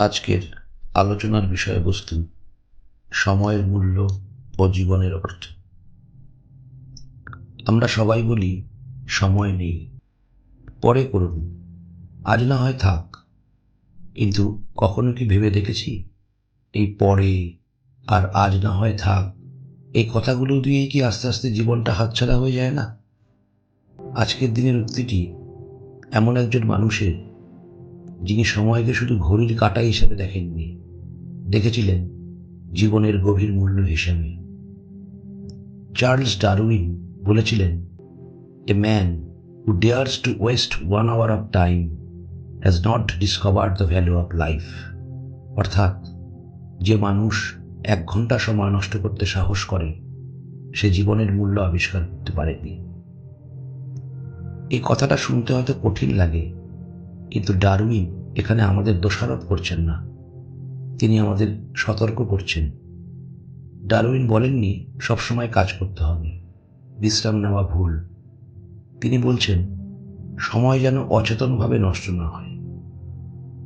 আজকের আলোচনার বিষয়বস্তু সময়ের মূল্য ও জীবনের অর্থ। আমরা সবাই বলি, সময় নেই। পরে করুন। আজ না হয় থাক। কিন্তু কখনো কি ভেবে দেখেছি? এই পরে আর আজ না হয় থাক। এই কথাগুলো দিয়েই কি আস্তে আস্তে জীবনটা হাতছাড়া হয়ে যায় না? আজকের দিনের উক্তিটি এমন একজন মানুষের যিনি সময়কে শুধু ঘড়ির কাটা হিসাবে দেখেননি, দেখেছিলেন জীবনের গভীর মূল্য হিসাবে। চার্লস ডারউইন বলেছিলেন, a man who dares to waste one hour of time has not discovered the value of life. অর্থাৎ, যে মানুষ এক ঘণ্টা সময় নষ্ট করতে সাহস করে, সে জীবনের মূল্য আবিষ্কার করতে পারেনি। এই কথাটা শুনতে হয়তো কঠিন লাগে কিন্তু ডারউইন এখানে আমাদের দোষারোপ করছেন না। তিনি আমাদের সতর্ক করছেন। ডারউইন বলেননি, সবসময় কাজ করতে হবে। বিশ্রাম নেওয়া ভুল। তিনি বলছেন, সময় যেন অচেতনভাবে নষ্ট না হয়।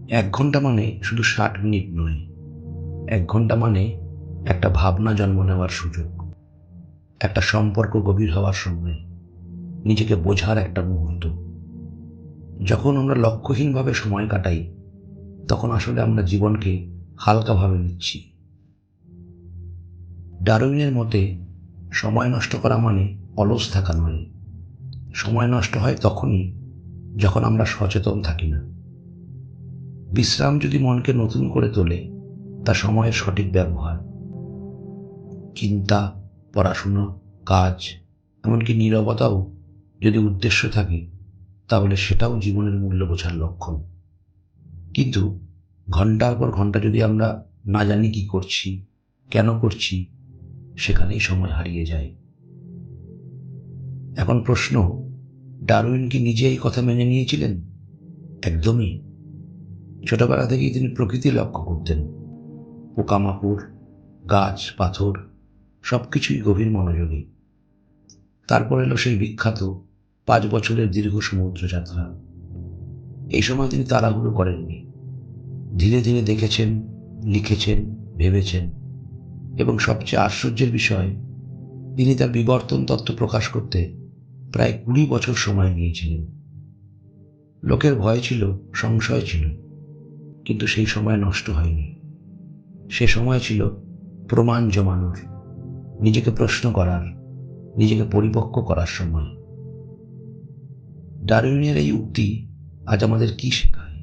এক ঘণ্টা মানে শুধু ষাট মিনিট নয়। এক ঘণ্টা মানে একটা ভাবনা জন্ম নেওয়ার সুযোগ। একটা সম্পর্ক গভীর হওয়ার সময়। নিজেকে বোঝার একটা মুহূর্ত। যখন আমরা লক্ষ্যহীনভাবে সময় কাটাই, তখন আসলে আমরা জীবনকে হালকাভাবে নিচ্ছি। ডারউইনের মতে, সময় নষ্ট করা মানে অলস থাকা নয়। সময় নষ্ট হয় তখনই যখন আমরা সচেতন থাকি না। বিশ্রাম যদি মনকে নতুন করে তোলে, তা সময়ের সঠিক ব্যবহার। চিন্তা, পড়াশুনো, কাজ, এমনকি নীরবতাও যদি উদ্দেশ্য থাকে তাহলে সেটাও জীবনের মূল্য বোঝার লক্ষণ। কিন্তু ঘণ্টার পর ঘণ্টা যদি আমরা না জানি কি করছি, কেন করছি, সেখানেই সময় হারিয়ে যায়। এখন প্রশ্ন, ডারউইন কি নিজে এই কথা মেনে নিয়েছিলেন? একদমই। ছোটবেলা থেকেই তিনি প্রকৃতি লক্ষ্য করতেন। পোকামাকড়, গাছ, পাথর সব কিছুই গভীর মনোযোগী। তারপর এলো সেই বিখ্যাত পাঁচ বছরের দীর্ঘ সমুদ্র যাত্রা। এই সময় তিনি তাড়াহুড়ো করেননি। ধীরে ধীরে দেখেছেন, লিখেছেন, ভেবেছেন এবং সবচেয়ে আশ্চর্যের বিষয়, তিনি তার বিবর্তন তত্ত্ব প্রকাশ করতে প্রায় কুড়ি বছর সময় নিয়েছিলেন। লোকের ভয় ছিল, সংশয় ছিল, কিন্তু সেই সময় নষ্ট হয়নি। সে সময় ছিল প্রমাণ জমানোর, নিজেকে প্রশ্ন করার, নিজেকে পরিপক্ক করার সময়। ডারউইনের এই উক্তি আজ আমাদের কি শেখায়?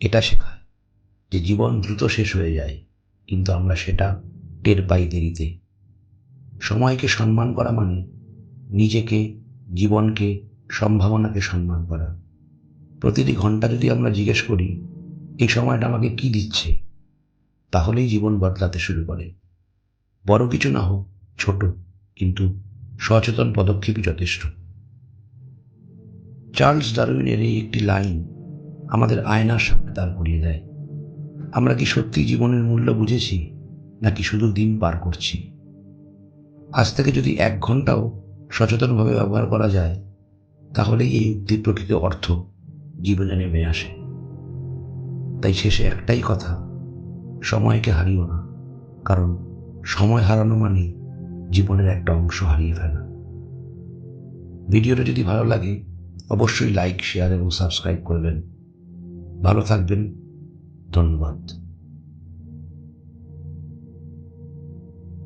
এটা শেখায় যে জীবন দ্রুত শেষ হয়ে যায়, কিন্তু আমরা সেটা টের পাই দেরিতে। সময়কে সম্মান করা মানে নিজেকে, জীবনকে, সম্ভাবনাকে সম্মান করা। প্রতিটি ঘণ্টা যদি আমরা জিজ্ঞেস করি, এই সময়টা আমাকে কি দিচ্ছে? তাহলেই জীবন বদলাতে শুরু করে। বড় কিছু না হোক, ছোট, কিন্তু সচেতন পদক্ষেপই যথেষ্ট। চার্লস ডারউইনের এই একটি লাইন আমাদের আয়নার সামনে দাঁড় করিয়ে দেয়। আমরা কি সত্যি জীবনের মূল্য বুঝেছি, নাকি শুধু দিন পার করছি? আজ থেকে যদি এক ঘন্টাও সচেতনভাবে ব্যবহার করা যায় তাহলে এই উক্তির প্রকৃত অর্থ জীবনে নেমে আসে। তাই শেষে একটাই কথা, সময়কে হারিও না, কারণ সময় হারানো মানে জীবনের একটা অংশ হারিয়ে ফেলা। ভিডিওটা যদি ভালো লাগে অবশ্যই লাইক শেয়ার এবং সাবস্ক্রাইব করবেন। ভালো থাকবেন। ধন্যবাদ।